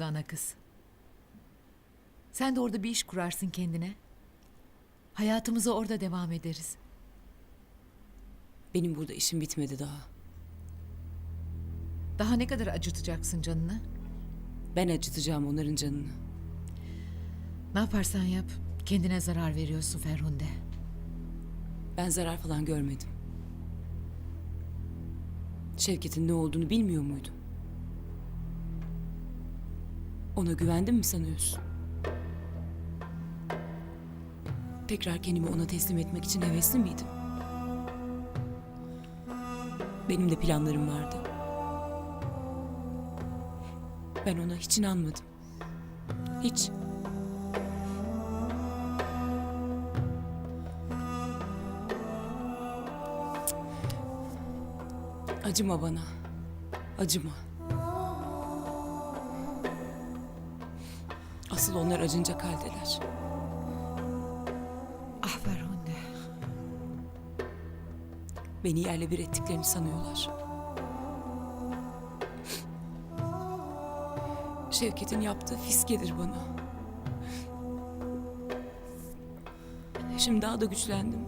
ana kız. Sen de orada bir iş kurarsın kendine. Hayatımıza orada devam ederiz. Benim burada işim bitmedi daha. Daha ne kadar acıtacaksın canını? Ben acıtacağım onların canını. Ne yaparsan yap, kendine zarar veriyorsun Ferhunde. Ben zarar falan görmedim. Şevket'in ne olduğunu bilmiyor muydum? Ona güvendim mi sanıyorsun? Tekrar kendimi ona teslim etmek için hevesli miydim? Benim de planlarım vardı. Ben ona hiç inanmadım. Hiç. Acıma bana. Acıma. Asıl onlar acınacak haldeler. Ah Ferhunde. Beni yerle bir ettiklerini sanıyorlar. Şevket'in yaptığı fiskedir bana. Şimdi daha da güçlendim.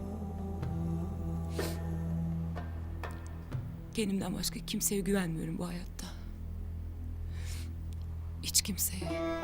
Kendimden başka kimseye güvenmiyorum bu hayatta. Hiç kimseye.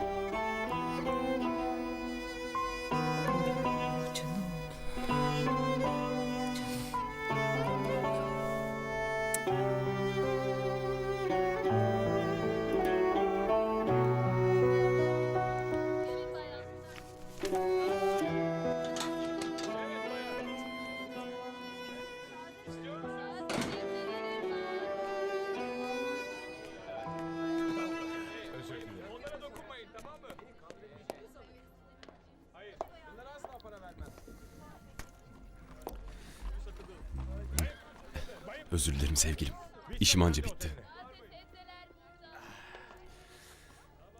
Özür dilerim sevgilim. İşim anca bitti.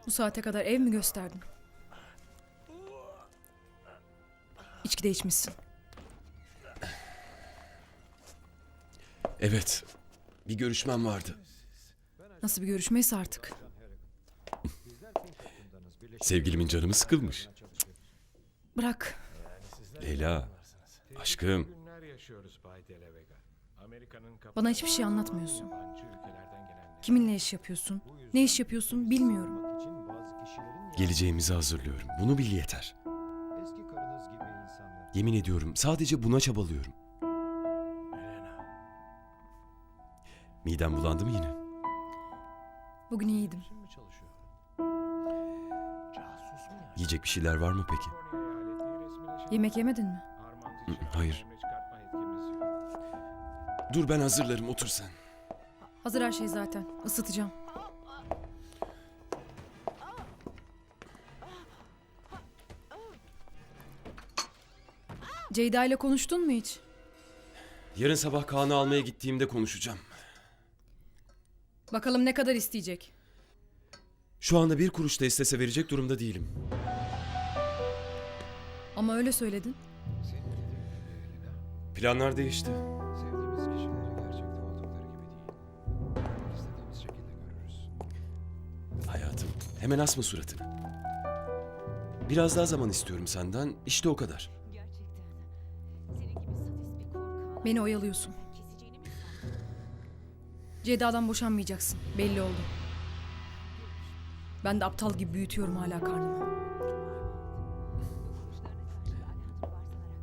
Bu saate kadar ev mi gösterdin? İçki de içmişsin. Evet. Bir görüşmem vardı. Nasıl bir görüşmeyse artık. Sevgilimin canımı sıkılmış. Bırak. Leyla. Aşkım. Günler yaşıyoruz Bay De Bana hiçbir şey anlatmıyorsun. Kiminle iş yapıyorsun? Ne iş yapıyorsun bilmiyorum. Geleceğimizi hazırlıyorum. Bunu bil yeter. eski karınız gibi insanlar Yemin ediyorum sadece buna çabalıyorum. Midem bulandı mı yine? Bugün iyiydim. Yiyecek bir şeyler var mı peki? Yemek yemedin mi? Hayır. Dur ben hazırlarım otur sen. Hazır her şey zaten. Isıtacağım. Ceyda ile konuştun mu hiç? Yarın sabah Kaan'ı almaya gittiğimde konuşacağım. Bakalım ne kadar isteyecek. Şu anda bir kuruş da istese verecek durumda değilim. Ama öyle söyledin. Planlar değişti. Hemen asma suratını. Biraz daha zaman istiyorum senden. İşte o kadar. Beni oyalıyorsun. Ceyda'dan boşanmayacaksın. Belli oldu. Ben de aptal gibi büyütüyorum hala karnımı.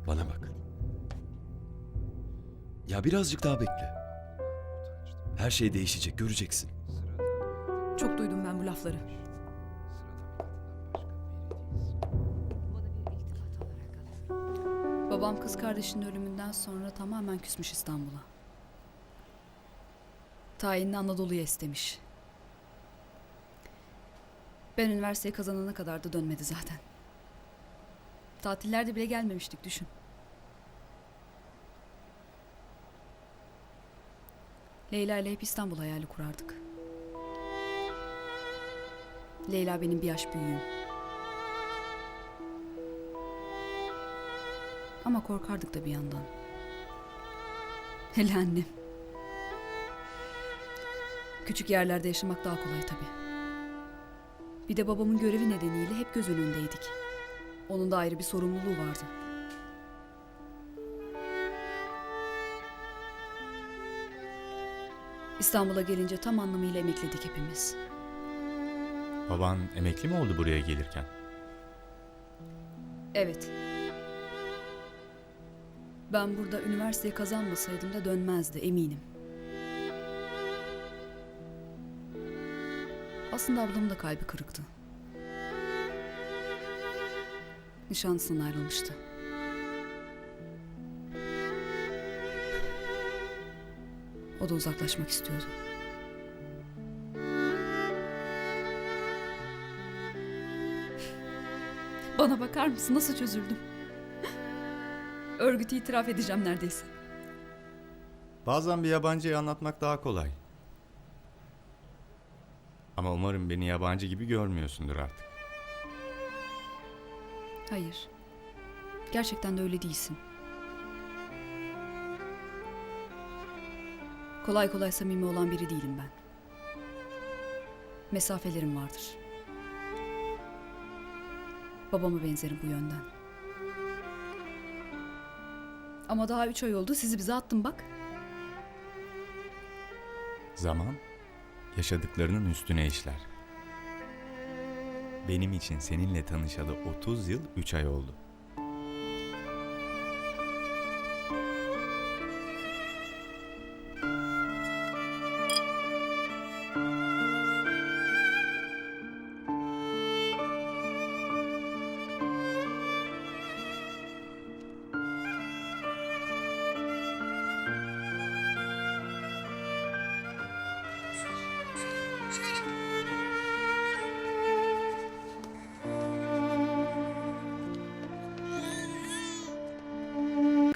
Bana bak. Ya birazcık daha bekle. Her şey değişecek göreceksin. Çok duydum ben bu lafları. Babam kız kardeşinin ölümünden sonra tamamen küsmüş İstanbul'a. Tayinini Anadolu'ya istemiş. Ben üniversiteyi kazanana kadar da dönmedi zaten. Tatillerde bile gelmemiştik düşün. Leyla ile hep İstanbul hayali kurardık. Leyla benim bir yaş büyüğüm. Ama korkardık da bir yandan. Hele annem. Küçük yerlerde yaşamak daha kolay tabii. Bir de babamın görevi nedeniyle hep göz önündeydik. Onun da ayrı bir sorumluluğu vardı. İstanbul'a gelince tam anlamıyla emekledik hepimiz. Baban emekli mi oldu buraya gelirken? Evet. Ben burada üniversiteyi kazanmasaydım da dönmezdi eminim. Aslında ablamın da kalbi kırıktı. Nişanlısından ayrılmıştı. O da uzaklaşmak istiyordu. Bana bakar mısın nasıl çözüldüm? Örgütü itiraf edeceğim neredeyse. Bazen bir yabancıyı anlatmak daha kolay. Ama umarım beni yabancı gibi görmüyorsundur artık. Hayır. Gerçekten de öyle değilsin. Kolay kolay samimi olan biri değilim ben. Mesafelerim vardır. Babama benzerim bu yönden. Ama daha üç ay oldu sizi bize attım bak. Zaman yaşadıklarının üstüne işler. Benim için seninle tanışalı 30 yıl 3 ay oldu.